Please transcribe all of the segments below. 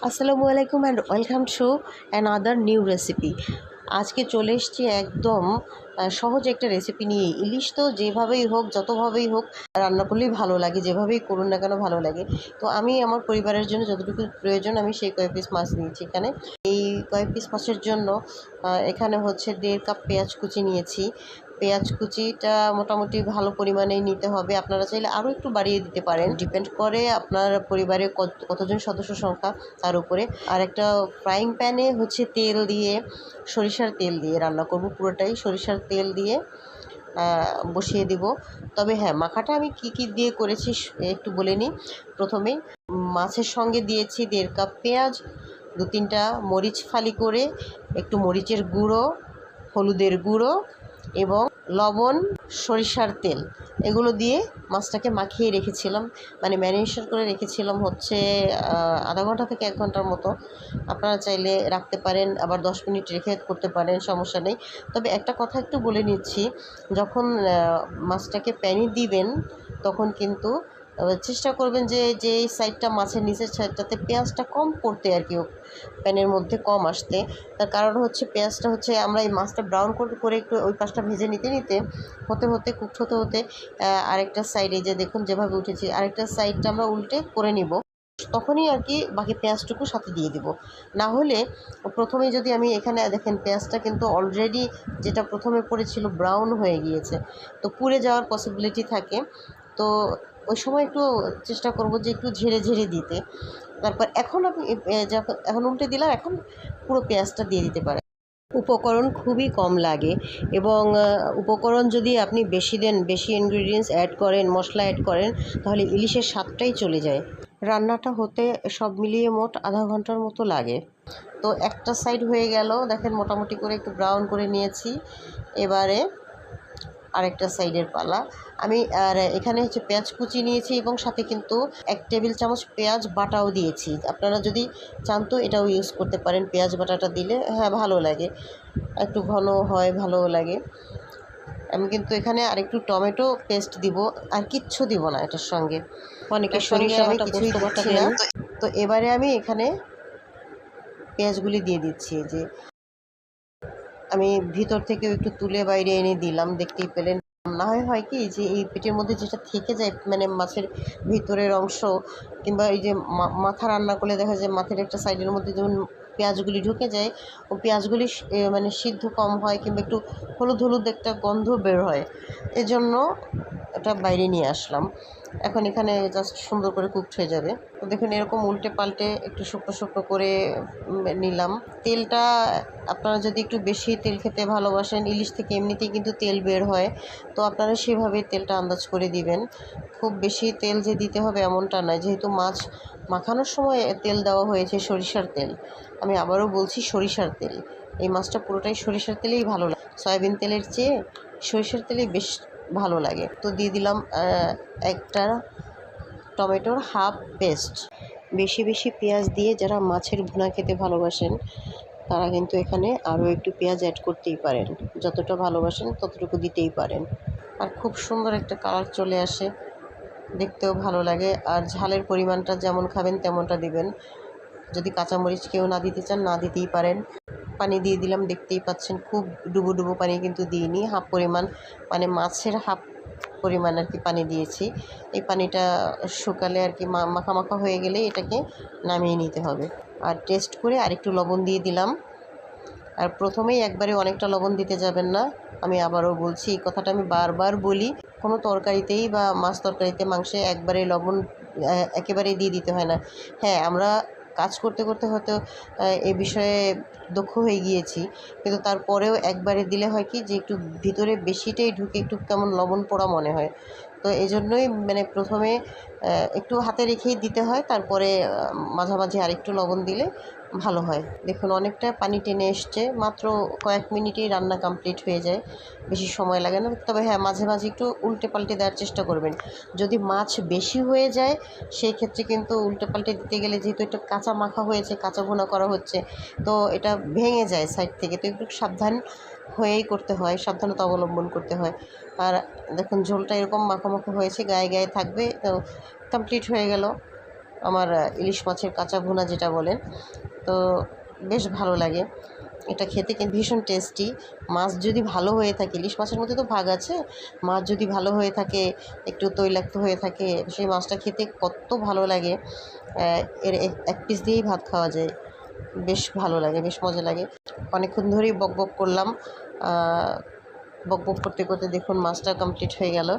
আসসালামু আলাইকুম and welcome to an other new recipe আজকে চলে এসছি একদম সহজ একটা রেসিপি নিয়ে ইলিশ তো যেভাবেই হোক, যতভাবেই হোক, রান্না করলেই ভালো লাগে, যেভাবেই করুন না কেন ভালো লাগে। তো আমি আমার পরিবারের জন্য যতটুকু প্রয়োজন, আমি সেই কয়েক পিস মাছ নিয়েছি এখানে। এই কয়েক পিস মাছের জন্য এখানে হচ্ছে দেড় কাপ পেঁয়াজ কুচি নিয়েছি। পেঁয়াজ কুচিটা মোটামুটি ভালো পরিমাণেই নিতে হবে। আপনারা চাইলে আরও একটু বাড়িয়ে দিতে পারেন। ডিপেন্ড করে আপনার পরিবারে কত, কতজন সদস্য সংখ্যা তার উপরে। আর একটা ফ্রাইং প্যানে হচ্ছে তেল দিয়ে, সরিষার তেল দিয়ে রান্না করব পুরোটাই। সরিষার তেল দিয়ে বসিয়ে দিব। তবে হ্যাঁ মাখাটা আমি কি কি দিয়ে করেছি একটু বলে নিই। প্রথমেই মাছের সঙ্গে দিয়েছি দেড় কাপ পেঁয়াজ, দু তিনটা মরিচ ফালি করে, একটু মরিচের গুঁড়ো, হলুদের গুঁড়ো এবং লবণ, সরিষার তেল। এগুলো দিয়ে মাছটাকে মাখিয়ে রেখেছিলাম। মানে ম্যারিনেশন করে রেখেছিলাম হচ্ছে আধা ঘণ্টা থেকে এক ঘণ্টার মতো। আপনারা চাইলে রাখতে পারেন, আবার দশ মিনিট রেখে করতে পারেন, সমস্যা নেই। তবে একটা কথা একটু বলে নিচ্ছি, যখন মাছটাকে প্যানি দিবেন, তখন কিন্তু আহ, চেষ্টা করবেন যে যে সাইডটা মাছের নিচের সাইডটাতে পেঁয়াজটা কম পড়তে আর কি প্যানের মধ্যে কম আসতে। তার কারণ হচ্ছে পেঁয়াজটা হচ্ছে আমরা এই মাছটা ব্রাউন করে করে একটু ওই পাশটা ভেজে নিতে নিতে হতে হতে কুকড হতে হতে আরেকটা সাইডে যে দেখুন যেভাবে উঠেছি আরেকটা সাইডটা আমরা উল্টে করে নিব। তখনই আর কি বাকি পেঁয়াজটুকু সাথে দিয়ে দিব। না হলে প্রথমে যদি আমি এখানে দেখেন পেঁয়াজটা কিন্তু অলরেডি যেটা প্রথমে পড়েছিল ব্রাউন হয়ে গিয়েছে। তো পুড়ে যাওয়ার পসিবিলিটি থাকে। তো ওই সময় একটু চেষ্টা করব যে একটু ঝেড়ে ঝেড়ে দিতে। তারপর এখন আপনি যখন এখন উল্টে দিলাম, এখন পুরো পেঁয়াজটা দিয়ে দিতে পারেন। উপকরণ খুবই কম লাগে এবং উপকরণ যদি আপনি বেশি দেন, বেশি ইনগ্রিডিয়েন্টস অ্যাড করেন, মশলা অ্যাড করেন, তাহলে ইলিশের স্বাদটাই চলে যায়। রান্নাটা হতে সব মিলিয়ে মোট আধা ঘণ্টার মতো লাগে। তো একটা সাইড হয়ে গেল, দেখেন মোটামুটি করে একটু ব্রাউন করে নিয়েছি। এবারে আরেকটা সাইডের পালা। আমি আর এখানে হচ্ছে পেঁয়াজ কুচি নিয়েছি এবং সাথে কিন্তু এক টেবিল চামচ পেঁয়াজ বাটাও দিয়েছি। আপনারা যদি চান তো এটাও ইউজ করতে পারেন পেঁয়াজ বাটাটা দিলে। হ্যাঁ ভালো লাগে। একটু ঘন হয় ভালোও লাগে। আমি কিন্তু এখানে আরেকটু টমেটো পেস্ট দিব। আর কিচ্ছু দিব না এটার সঙ্গে। অনেকে সরিষা আমি কিছুই দিচ্ছি না। তো এবারে আমি এখানে পেঁয়াজগুলি দিয়ে দিচ্ছি। যে আমি ভিতর থেকে একটু তুলে বাইরে এনে দিলাম, দেখতেই পেলেন। না হয় হয় কি, যে এই পেটের মধ্যে যেটা থেকে যায় মানে মাছের ভিতরের অংশ, কিংবা এই যে মাথা রান্না করলে দেখা যায় মাথার একটা সাইডের মধ্যে যেমন পেঁয়াজগুলি ঢুকে যায়, ও পেঁয়াজগুলি মানে সিদ্ধ কম হয়, কিংবা একটু হলুদ হলুদ একটা গন্ধ বের হয়। এজন্য এটা বাইরে নিয়ে আসলাম। এখন এখানে জাস্ট সুন্দর করে কুকড হয়ে যাবে। তো দেখুন, এরকম উল্টে পাল্টে একটু শুকনো শুকনো করে নিলাম। তেলটা আপনারা যদি একটু বেশি তেল খেতে ভালোবাসেন, ইলিশ থেকে এমনিতেই কিন্তু তেল বের হয়। তো আপনারা সেভাবে তেলটা আন্দাজ করে দিবেন। খুব বেশি তেল যে দিতে হবে এমনটা নয় যেহেতু মাছ মাখানোর সময় তেল দেওয়া হয়েছে সরিষার তেল। আমি আবারও বলছি সরিষার তেল। এই মাছটা পুরোটাই সরিষার তেলেই ভালো লাগে। সয়াবিন তেলের চেয়ে সরিষার তেলেই বেশ ভালো লাগে। তো দিয়ে দিলাম একটা টমেটোর হাফ পেস্ট। বেশি বেশি পেঁয়াজ দিয়ে যারা মাছের ভুনা খেতে ভালোবাসেন, তারা কিন্তু এখানে আরও একটু পেঁয়াজ অ্যাড করতেই পারেন। যতটা ভালোবাসেন ততটুকু দিতেই পারেন। আর খুব সুন্দর একটা কালার চলে আসে। দেখতেও ভালো লাগে। আর ঝালের পরিমাণটা যেমন খাবেন তেমনটা দিবেন। যদি কাঁচামরিচ কেউ না দিতে চান, না দিতেই পারেন। পানি দিয়ে দিলাম, দেখতেই পাচ্ছেন খুব ডুবো ডুবো পানি কিন্তু দিইনি, হাফ পরিমাণ মানে মাছের হাফ পরিমাণ আর কি পানি দিয়েছি। এই পানিটা শুকালে আর কি মা- মাখা মাখা হয়ে গেলে এটাকে নামিয়ে নিতে হবে। আর টেস্ট করে আরেকটু লবণ দিয়ে দিলাম। আর প্রথমেই একবারে অনেকটা লবণ দিতে যাবেন না, আমি আবারও বলছি, এই কথাটা আমি বারবার বলি, কোনো তরকারিতেই বা মাছ তরকারিতে মাংসে একবারে লবণ একেবারেই দিয়ে দিতে হয় না। হ্যাঁ আমরা কাজ করতে করতে হয়তো এ বিষয়ে দক্ষ হয়ে গিয়েছি। কিন্তু তারপরেও একবারে দিলে হয় কি যে একটু ভিতরে বেশিটাই ঢুকে একটু কেমন লবণ পোড়া মনে হয়। তো এই জন্যই মানে প্রথমে একটু হাতে রেখেই দিতে হয়, তারপরে মাঝামাঝি আরেকটু লবণ দিলে ভালো হয়। দেখুন, অনেকটা পানি টেনে এসছে, মাত্র কয়েক মিনিটেই রান্না কমপ্লিট হয়ে যায়। বেশি সময় লাগে না, তবে হ্যাঁ মাঝে মাঝে একটু উল্টে পাল্টে দেওয়ার চেষ্টা করবেন। যদি মাছ বেশি হয়ে যায়, সেই ক্ষেত্রে কিন্তু উল্টে পাল্টে দিতে গেলে যেহেতু এটা কাঁচা মাখা হয়েছে, কাঁচা ভুনা করা হচ্ছে, তো এটা ভেঙে যায় সাইড থেকে। তো একটু সাবধান হয়েই করতে হয়, সাবধানতা অবলম্বন করতে হয়। আর দেখুন, ঝোলটা এরকম মাখা মাখা হয়েছে, গায়ে গায়ে থাকবে, তো কমপ্লিট হয়ে গেল আমার ইলিশ মাছের কাঁচা ভুনা যেটা বলেন। তো বেশ ভালো লাগে। এটা খেতে কিন্তু ভীষণ টেস্টি মাছ যদি ভালো হয়ে থাকে, ইলিশ মাছের মধ্যে তো ভাগ আছে, মাছ যদি ভালো হয়ে থাকে, একটু তৈলাক্ত হয়ে থাকে, সেই মাছটা খেতে কত ভালো লাগে। এর এক পিস দিয়েই ভাত খাওয়া যায়। বেশ ভালো লাগে, বেশ মজা লাগে। অনেকক্ষণ ধরেই বক বক করলাম। বক বক করতে করতে দেখুন মাছটা কমপ্লিট হয়ে গেল।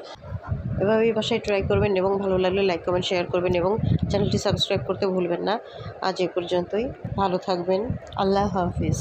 এভাবেই বাসায় ট্রাই করবেন এবং ভালো লাগলে লাইক কমেন্ট শেয়ার করবেন এবং চ্যানেলটি সাবস্ক্রাইব করতে ভুলবেন না। আজ এ পর্যন্তই। ভালো থাকবেন। আল্লাহ হাফিজ।